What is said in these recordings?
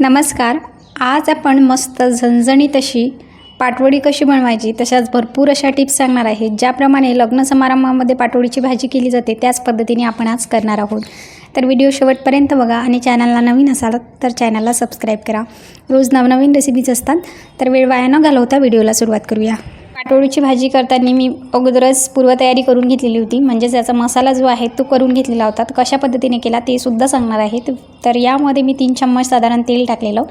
नमस्कार. आज आपण मस्त झणझणीत अशी पाटवडी कशी बनवायची तशाच भरपूर अशा टिप्स सांगणार आहे. ज्याप्रमाणे लग्न समारंभामध्ये पाटवडीची भाजी केली जाते त्याच पद्धतीने आपण आज करणार आहोत. तर व्हिडिओ शेवटपर्यंत बघा आणि चॅनलला नवीन असाल तर चॅनलला सबस्क्राईब करा. रोज नवनवीन रेसिपीज असतात तर वेळ वाया न घालवता व्हिडिओला सुरुवात करूया. पाटोळीची भाजी करताना मी अगोदरच पूर्वतयारी करून घेतलेली होती. म्हणजेच याचा मसाला जो आहे तो करून घेतलेला होता. तर कशा पद्धतीने केला ते सुद्धा सांगणार आहे. तर यामध्ये मी तीन चम्मच साधारण तेल टाकलेलं.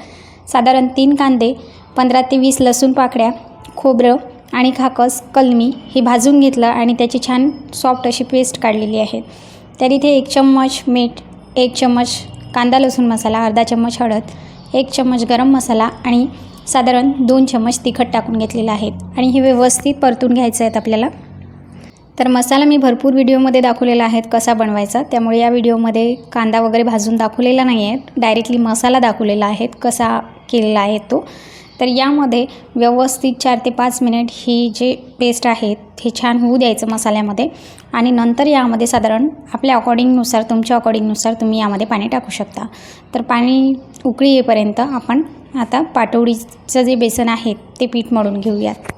साधारण तीन कांदे पंधरा ते वीस लसूण पाकड्या खोबरं आणि खाकस कलमी हे भाजून घेतलं आणि त्याची छान सॉफ्ट अशी पेस्ट काढलेली आहे. तर इथे एक चम्मच मीठ एक चम्मच कांदा लसूण मसाला अर्धा चम्मच हळद एक चम्मच गरम मसाला आणि साधारण दोन चम्मच तिखट टाकून घेतलेलं आहे. आणि हे व्यवस्थित परतून घ्यायचं आहेत आपल्याला. तर मसाला मी भरपूर व्हिडिओमध्ये दाखवलेला आहे कसा बनवायचा. त्यामुळे या व्हिडिओमध्ये कांदा वगैरे भाजून दाखवलेला नाही आहे. डायरेक्टली मसाला दाखवलेला आहे कसा केलेला आहे तो. तर यामध्ये व्यवस्थित चार ते पाच मिनिट ही जे पेस्ट आहे हे छान होऊ द्यायचं मसाल्यामध्ये. आणि नंतर यामध्ये साधारण आपल्या अकॉर्डिंगनुसार तुमच्या अकॉर्डिंगनुसार तुम्ही यामध्ये पाणी टाकू शकता. तर पाणी उकळी येईपर्यंत आपण आता पाटवडीचं जे बेसन आहे ते पीठ मळून घेऊयात.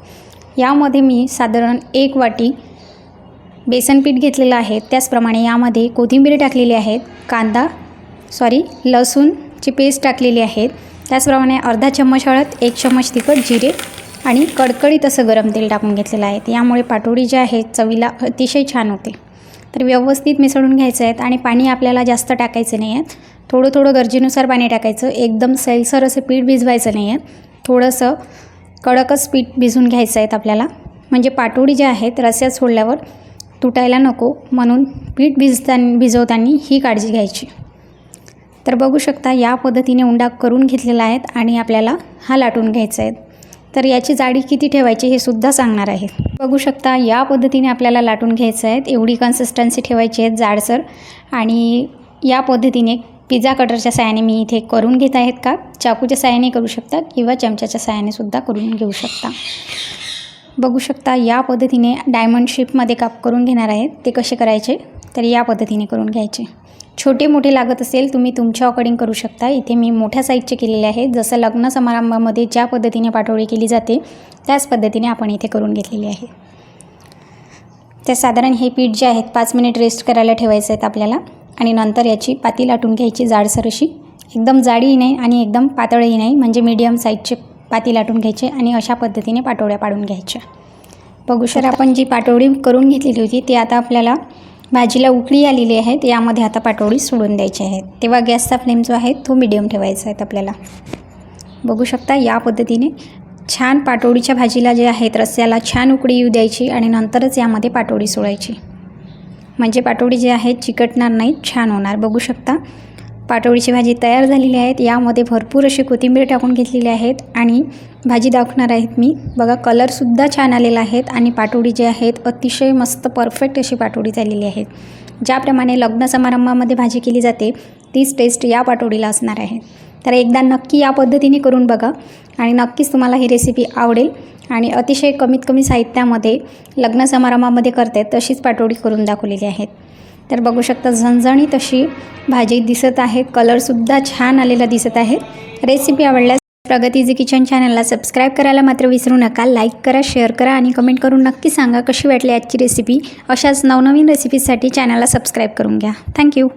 यामध्ये मी साधारण एक वाटी बेसन पीठ घेतलेलं आहे. त्याचप्रमाणे यामध्ये कोथिंबीर टाकलेली आहेत कांदा सॉरी लसूणची पेस्ट टाकलेली आहे. त्याचप्रमाणे अर्धा चम्मच हळद एक चम्मच तिखट जिरे आणि कडकडीत असं गरम तेल टाकून घेतलेलं आहे. यामुळे पाटोडी जी आहे चवीला अतिशय छान होते. तर व्यवस्थित मिसळून घ्यायचं आहेत आणि पाणी आपल्याला जास्त टाकायचं नाही आहे थोडं थोडं गरजेनुसार पाणी टाकायचं. एकदम सैलसर असं पीठ भिजवायचं नाही आहे थोडंसं कडकच पीठ भिजून घ्यायचं आहेत आपल्याला. म्हणजे पाटोडी जे आहेत रस्यात सोडल्यावर तुटायला नको. म्हणून पीठ भिजताना भिजवताना ही काळजी घ्यायची. तर बघू शकता या पद्धतीने उंडा करून घेतलेला आहेत आणि आपल्याला हा लाटून घ्यायचा आहे. तर याची जाडी किती ठेवायची हे सुद्धा सांगणार आहे. बघू शकता या पद्धतीने आपल्याला लाटून घ्यायचं आहेत. एवढी कन्सिस्टन्सी ठेवायची आहेत जाडसर. आणि या पद्धतीने पिझ्झा कटरच्या साहाय्याने मी इथे करून घेत आहेत का? चाकूच्या साहाय्याने करू शकता किंवा चमच्याच्या साहाय्याने सुद्धा करून घेऊ शकता. बघू शकता या पद्धतीने डायमंड शेपमध्ये काप करून घेणार आहेत. ते कसे करायचे? तर या पद्धतीने करून घ्यायचे. छोटे मोठे लागत असेल तुम्ही तुमच्या अकॉर्डिंग करू शकता. इथे मी मोठ्या साईजचे केलेले आहेत जसं लग्न समारंभामध्ये ज्या पद्धतीने पाटोळी केली जाते त्याच पद्धतीने आपण इथे करून घेतलेली आहे. तर साधारण हे पीठ जे आहेत पाच मिनिट रेस्ट करायला ठेवायचं आहेत आपल्याला. आणि नंतर याची पाती लाटून घ्यायची जाडसर अशी. एकदम जाडीही नाही आणि एकदम पातळही नाही. म्हणजे मीडियम साईजचे पाती लाटून घ्यायचे आणि अशा पद्धतीने पाटोळ्या पाडून घ्यायच्या. बघू सर आपण जी पाटोळी करून घेतलेली होती ती आता आपल्याला भाजीला उकळी आलेली आहे यामध्ये आता पाटोळी सोडून द्यायची आहे. तेव्हा गॅसचा फ्लेम जो आहे तो मिडियम ठेवायचा आहे आपल्याला. बघू शकता या पद्धतीने छान पाटोळीच्या भाजीला जे आहेत रस्स्याला छान उकळी येऊ द्यायची आणि नंतरच यामध्ये पाटोळी सोडायची. म्हणजे पाटोळी जे आहे चिकटणार नाही छान होणार. बघू शकता पाटोळीची भाजी तयार झालेली आहेत. यामध्ये भरपूर अशी कोथिंबीर टाकून घेतलेली आहेत आणि भाजी दाखवणार आहेत मी. बघा कलरसुद्धा छान आलेला आहेत आणि पाटोळी जे आहेत अतिशय मस्त परफेक्ट अशी पाटोळी झालेली आहे. ज्याप्रमाणे लग्न समारंभामध्ये भाजी केली जाते तीच टेस्ट या पाटोळीला असणार आहे. तर एकदा नक्की या पद्धतीने करून बघा आणि नक्कीच तुम्हाला ही रेसिपी आवडेल आणि अतिशय कमीत कमी साहित्यामध्ये लग्न समारंभामध्ये करते तशीच पाटोळी करून दाखवलेली आहेत. तर बघू शकता झणझणीत अशी भाजी दिसत आहे. कलरसुद्धा छान आलेला दिसत आहे. रेसिपी आवडल्यास प्रगती जी किचन चॅनलला सबस्क्राईब करायला मात्र विसरू नका. लाईक करा शेअर करा आणि कमेंट करून नक्की सांगा कशी वाटली आजची रेसिपी अशाच नवनवीन रेसिपीसाठी चॅनलला सबस्क्राईब करून घ्या. थँक्यू